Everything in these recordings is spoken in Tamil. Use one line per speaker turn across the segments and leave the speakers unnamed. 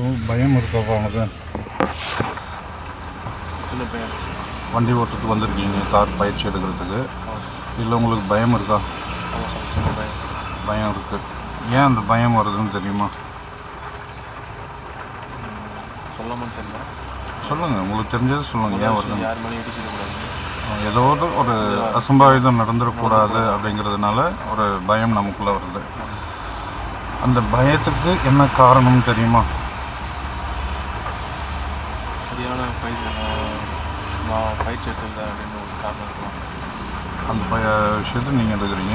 ஸோ பயம் இருக்கப்பா
பையன்.
வண்டி ஓட்டுறதுக்கு வந்திருக்கீங்க கார் பயிற்சி எடுக்கிறதுக்கு. இல்லை உங்களுக்கு பயம் இருக்கா? பயம் இருக்குது ஏன் அந்த பயம் வருதுன்னு தெரியுமா?
சொல்லாமல் தெரியல.
சொல்லுங்கள் உங்களுக்கு தெரிஞ்சது சொல்லுங்கள் ஏன் வருது
யார் மேலேயும் இடிச்சிடக்கூடாது
ஏதோ ஒரு ஒரு அசம்பாவிதம் நடந்துடக்கூடாது அப்படிங்கிறதுனால ஒரு பயம் நமக்குள்ளே வருது. அந்த பயத்துக்கு என்ன காரணம் தெரியுமா?
சரியான பயிற்சி நான் பயிற்சி எடுத்துருந்தேன் அப்படின்னு ஒரு காரணம் இருக்கலாம்
அந்த பய விஷயத்தை நீங்கள் எடுக்கிறீங்க.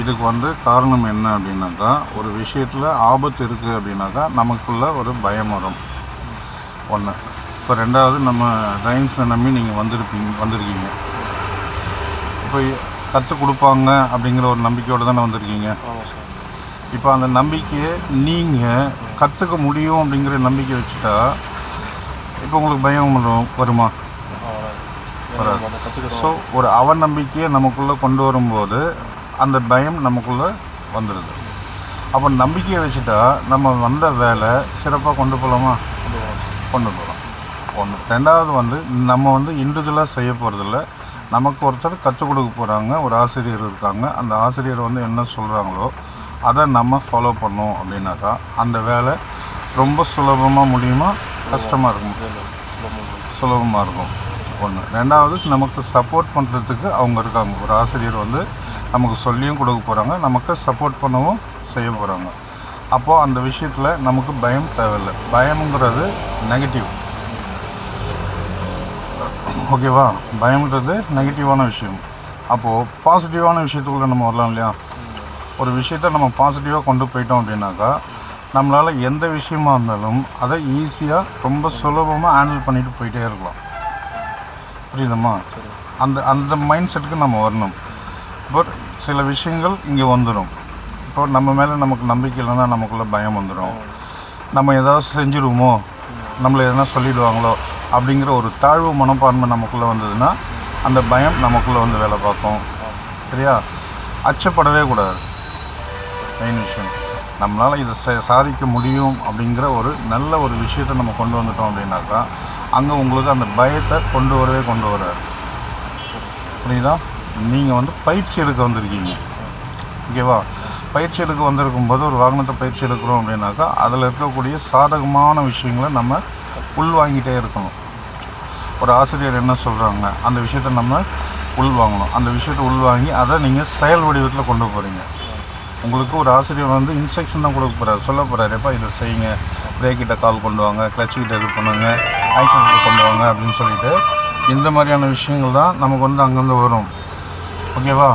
இதுக்கு வந்து காரணம் என்ன அப்படின்னாக்கா ஒரு விஷயத்தில் ஆபத்து இருக்குது அப்படின்னாக்கா நமக்குள்ள ஒரு பயம் வரும். ஒன்று இப்போ ரெண்டாவது நம்ம ரைம்ஸை நம்பி நீங்கள் வந்திருப்பீங்க வந்திருக்கீங்க. இப்போ கற்றுக் கொடுப்பாங்க அப்படிங்கிற ஒரு நம்பிக்கையோடு தானே வந்திருக்கீங்க. இப்போ அந்த நம்பிக்கையை நீங்கள் கற்றுக்க முடியும் அப்படிங்கிற நம்பிக்கை வச்சுட்டா இப்போ உங்களுக்கு பயம் வரும் வருமா?
வராது.
ஸோ ஒரு அவநம்பிக்கையை நமக்குள்ளே கொண்டு வரும்போது அந்த பயம் நமக்குள்ளே வந்துடுது. அப்போ நம்பிக்கையை வச்சுட்டா நம்ம வந்த வேலை சிறப்பாக கொண்டு போகலாமா
கொண்டு
கொண்டு போகலாம். ஒன்று ரெண்டாவது வந்து நம்ம வந்து இண்டிவிஜுவலாக செய்ய போகிறதில்ல நமக்கு ஒருத்தர் கற்றுக் கொடுக்க போகிறாங்க ஒரு ஆசிரியர் இருக்காங்க. அந்த ஆசிரியர் வந்து என்ன சொல்கிறாங்களோ அதை நம்ம ஃபாலோ பண்ணோம் அப்படின்னாக்கா அந்த வேலை ரொம்ப சுலபமாக முடியுமா? கஷ்டமாக இருக்கும்.
சுலபமாக
சுலபமாக இருக்கும். ஒன்று ரெண்டாவது நமக்கு சப்போர்ட் பண்ணுறதுக்கு அவங்க இருக்காங்க. ஒரு ஆசிரியர் வந்து நமக்கு சொல்லியும் கொடுக்க போகிறாங்க நமக்கு சப்போர்ட் பண்ணவும் செய்ய போகிறாங்க அப்போது அந்த விஷயத்தில் நமக்கு பயம் தேவையில்லை. பயம்ங்கிறது நெகட்டிவ் ஓகேவா பயம்ன்றது நெகட்டிவான விஷயம். அப்போது பாசிட்டிவான விஷயத்துக்குள்ளே நம்ம வரலாம் இல்லையா? ஒரு விஷயத்த நம்ம பாசிட்டிவாக கொண்டு போயிட்டோம் அப்படின்னாக்கா நம்மளால் எந்த விஷயமா இருந்தாலும் அதை ஈஸியாக ரொம்ப சுலபமாக ஹேண்டில் பண்ணிட்டு போயிட்டே இருக்கலாம். புரியுதுமா? அந்த அந்த மைண்ட் செட்டுக்கு நம்ம வரணும். பட் சில விஷயங்கள் இங்கே வந்துடும் இப்போ நம்ம மேலே நமக்கு நம்பிக்கை இல்லைன்னா நமக்குள்ளே பயம் வந்துடும் நம்ம ஏதாவது செஞ்சிடுவோமோ? நம்மளை எதனா சொல்லிடுவாங்களோ? அப்படிங்கிற ஒரு தாழ்வு மனப்பான்மை நமக்குள்ளே வந்ததுன்னா அந்த பயம் நமக்குள்ளே வந்து வேலை பார்க்கும். சரியா? அச்சப்படவே கூடாது. மெயின் விஷயம். நம்மளால் இதை ச சாதிக்க முடியும் அப்படிங்கிற ஒரு நல்ல ஒரு விஷயத்தை நம்ம கொண்டு வந்துட்டோம் அப்படின்னாக்கா அங்கே உங்களுக்கு அந்த பயத்தை கொண்டு வரவே கொண்டு வராது. புரியுதா? நீங்கள் வந்து பயிற்சி எடுக்க வந்திருக்கீங்க. ஓகேவா? பயிற்சி எடுக்க வந்திருக்கும் போது ஒரு வாகனத்தை பயிற்சி எடுக்கிறோம் அப்படின்னாக்கா அதில் இருக்கக்கூடிய சாதகமான விஷயங்களை நம்ம உள்வாங்கிட்டே இருக்கணும். ஒரு ஆசிரியர் என்ன சொல்கிறாங்க அந்த விஷயத்தை நம்ம உள்வாங்கணும். அந்த விஷயத்தை உள்வாங்கி அதை நீங்கள் செயல் வடிவத்தில் கொண்டு போகிறீங்க உங்களுக்கு ஒரு ஆசிரியர் வந்து இன்ஸ்ட்ரக்ஷன் தான் கொடுக்க போகிறார் சொல்ல போகிறாருப்பா இதை செய்யுங்க. பிரேக்கிட்ட கால் கொண்டு வாங்க. கிளச் கிட்ட இது பண்ணுங்க. ஆக்சிடென்ட் கொண்டு வாங்க அப்படின்னு சொல்லிட்டு இந்த மாதிரியான விஷயங்கள் தான் நமக்கு வந்து அங்கேருந்து வரும். ஓகேவா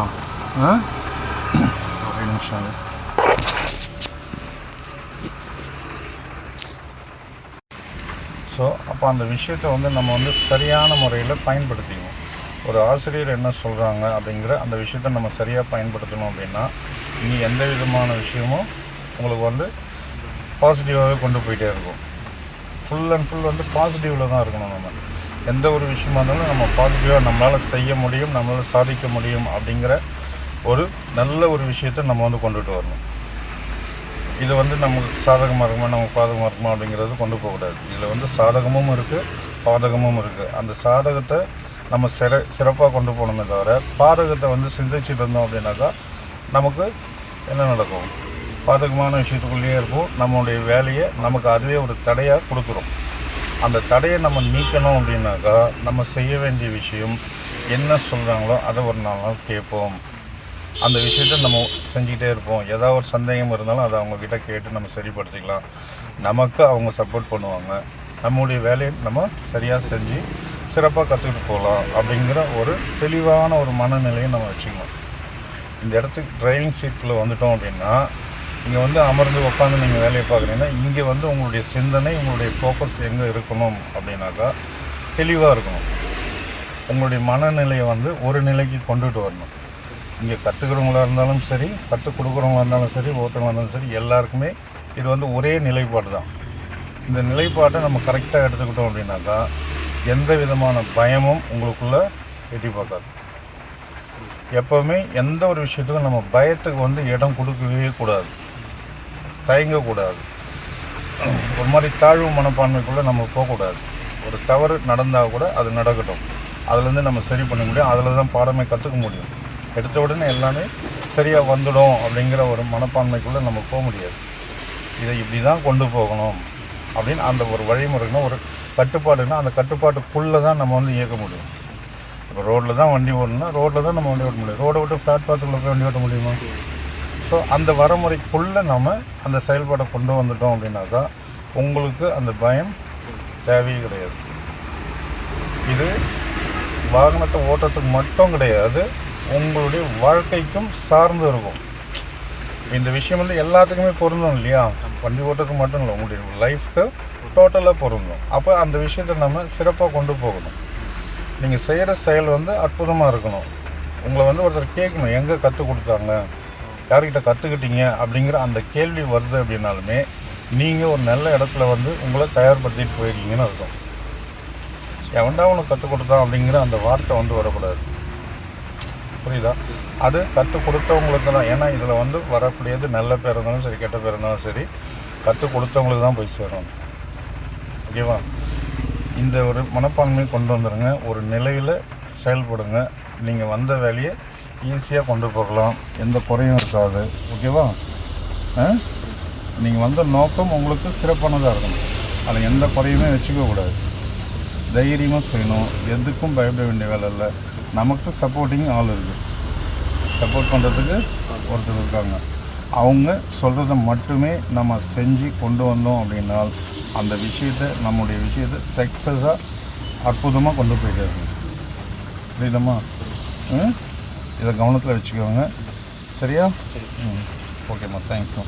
ஆ? நிமிஷம் ஸோ அப்போ அந்த விஷயத்தை வந்து நம்ம வந்து சரியான முறையில் பயன்படுத்திக்கணும் ஒரு ஆசிரியர் என்ன சொல்கிறாங்க அப்படிங்கிற அந்த விஷயத்தை நம்ம சரியாக பயன்படுத்தணும் அப்படின்னா இனி எந்த விதமான விஷயமும் உங்களுக்கு வந்து பாசிட்டிவாகவே கொண்டு போயிட்டே இருக்கும். ஃபுல் அண்ட் ஃபுல் வந்து பாசிட்டிவில் தான் இருக்கணும் நம்ம. எந்த ஒரு விஷயமா இருந்தாலும் நம்ம பாசிட்டிவாக நம்மளால் செய்ய முடியும் நம்மளால் சாதிக்க முடியும் அப்படிங்கிற ஒரு நல்ல ஒரு விஷயத்தை நம்ம வந்து கொண்டுட்டு வரணும். இது வந்து நமக்கு சாதகமாக இருக்குமா நமக்கு பாதகமாக இருக்குமா அப்படிங்கிறது கொண்டு போகக்கூடாது இதில் வந்து சாதகமும் இருக்குது பாதகமும் இருக்குது அந்த சாதகத்தை நம்ம சிற சிறப்பாக கொண்டு போகணுமே தவிர பாதகத்தை வந்து சிந்திச்சுட்டு இருந்தோம் அப்படின்னாக்கா நமக்கு என்ன நடக்கும்? பாதகமான விஷயத்துக்குள்ளேயே இருப்போம். நம்மளுடைய வேலையை நமக்கு அதுவே ஒரு தடையாக கொடுக்குறோம் அந்த தடையை நம்ம நீக்கணும் அப்படின்னாக்கா நம்ம செய்ய வேண்டிய விஷயம் என்ன சொல்கிறாங்களோ அதை ஒரு நாள் கேட்போம். அந்த விஷயத்த நம்ம செஞ்சுக்கிட்டே இருப்போம். ஏதாவது ஒரு சந்தேகம் இருந்தாலும் அதை அவங்கக்கிட்ட கேட்டு நம்ம சரிப்படுத்திக்கலாம். நமக்கு அவங்க சப்போர்ட் பண்ணுவாங்க. நம்முடைய வேலையை நம்ம சரியாக செஞ்சு சிறப்பாக கற்றுக்கிட்டு போகலாம் அப்படிங்கிற ஒரு தெளிவான ஒரு மனநிலையை நம்ம வச்சுக்கணும். இந்த இடத்துக்கு டிரைவிங் சீட்டில் வந்துட்டோம் அப்படின்னா இங்கே வந்து அமர்ந்து உட்காந்து நீங்கள் வேலையை பார்க்குறீங்கன்னா இங்கே வந்து உங்களுடைய சிந்தனை உங்களுடைய ஃபோக்கஸ் எங்கே இருக்கணும் அப்படின்னாக்கா தெளிவாக இருக்கணும். உங்களுடைய மனநிலையை வந்து ஒரு நிலைக்கு கொண்டுட்டு வரணும். இங்கே கற்றுக்கிறவங்களா இருந்தாலும் சரி கற்றுக் கொடுக்குறவங்களா இருந்தாலும் சரி ஒருத்தவங்களா இருந்தாலும் சரி எல்லாருக்குமே இது வந்து ஒரே நிலைப்பாடு தான். இந்த நிலைப்பாட்டை நம்ம கரெக்டாக எடுத்துக்கிட்டோம் அப்படின்னாக்கா எந்த விதமான பயமும் உங்களுக்குள்ளே எட்டி பார்க்காது. எப்போவுமே எந்த ஒரு விஷயத்துக்கும் நம்ம பயத்துக்கு வந்து இடம் கொடுக்கவே கூடாது. தயங்கக்கூடாது. ஒரு மாதிரி தாழ்வு மனப்பான்மைக்குள்ளே நம்ம போகக்கூடாது. ஒரு தவறு நடந்தால் கூட அது நடக்கட்டும். அதுலேருந்து நம்ம சரி பண்ண முடியும். அதில் தான் பாடமே கற்றுக்க முடியும். எடுத்த உடனே எல்லாமே சரியாக வந்துடும் அப்படிங்கிற ஒரு மனப்பான்மைக்குள்ளே நம்ம போக முடியாது. இதை இப்படி தான் கொண்டு போகணும் அப்படின்னு அந்த ஒரு வழிமுறைனா ஒரு கட்டுப்பாடுனா அந்த கட்டுப்பாட்டுக்குள்ளே தான் நம்ம வந்து இயக்க முடியும். இப்போ ரோட்டில் தான் வண்டி ஓடணும்னா ரோட்டில் தான் நம்ம வண்டி ஓட்ட முடியும். ரோடை விட்டு ஃப்ளாட் பாத்துக்குள்ளே போய் வண்டி ஓட்ட முடியுமா? ஸோ அந்த வரமுறைக்குள்ளே நம்ம அந்த செயல்பாடை கொண்டு வந்துட்டோம் அப்படின்னாக்கா உங்களுக்கு அந்த பயம் தேவையே கிடையாது. இது வாகனத்தை ஓட்டுறதுக்கு மட்டும் கிடையாது உங்களுடைய வாழ்க்கைக்கும் சார்ந்து இருக்கும். இந்த விஷயம் வந்து எல்லாத்துக்குமே பொருந்தும் இல்லையா? வண்டி ஓட்டுறதுக்கு மட்டும் இல்லை உங்களுடைய லைஃப்க்கு டோட்டலாக பொருந்தும். அப்போ அந்த விஷயத்தை நம்ம சிறப்பாக கொண்டு போகணும். நீங்கள் செய்கிற செயல் வந்து அற்புதமாக இருக்கணும். உங்களை வந்து ஒருத்தர் கேட்கணும் எங்கே கற்றுக் கொடுத்தாங்க? யார்கிட்ட கற்றுக்கிட்டீங்க அப்படிங்கிற அந்த கேள்வி வருது அப்படின்னாலுமே நீங்கள் ஒரு நல்ல இடத்துல வந்து உங்களை தயார்படுத்திட்டு போயிருக்கீங்கன்னு அர்த்தம். எவன்டா உனக்கு கற்றுக் கொடுத்தான் அப்படிங்கிற அந்த வார்த்தை வந்து வரக்கூடாது. புரியுதா? அது கற்றுக் கொடுத்தவங்களுக்கு தான். ஏன்னா இதில் வந்து வரக்கூடியது நல்ல பேர் இருந்தாலும் சரி கெட்ட பேர் இருந்தாலும் சரி கற்றுக் கொடுத்தவங்களுக்கு தான் போய் சேரும் ஓகேவா? இந்த ஒரு மனப்பான்மையை கொண்டு வந்துடுங்க ஒரு நிலையில் செயல்படுங்க. நீங்கள் வந்த வேலையை ஈஸியாக கொண்டு போகலாம். எந்த குறையும் இருக்காது. ஓகேவா? நீங்கள் வந்த நோக்கம் உங்களுக்கு சிறப்பானதாக இருக்கணும். அதில் எந்த குறையுமே வச்சுக்கக்கூடாது தைரியமாக செய்யணும். எதுக்கும் பயப்பட வேண்டிய வேலை இல்லை. நமக்கு சப்போர்ட்டிங் ஆள் இருக்குது சப்போர்ட் பண்ணுறதுக்கு ஒருத்தர் இருக்காங்க. அவங்க சொல்கிறத மட்டுமே நம்ம செஞ்சு கொண்டு வந்தோம் அப்படின்னால் அந்த விஷயத்தை நம்முடைய விஷயத்தை சக்ஸஸாக அற்புதமாக கொண்டு போயிட்டாரு புரியுதம்மா? ம்? இதை கவனத்தில் வச்சுக்கோங்க. சரியா?
சரி.
ம். ஓகேம்மா. தேங்க்யூ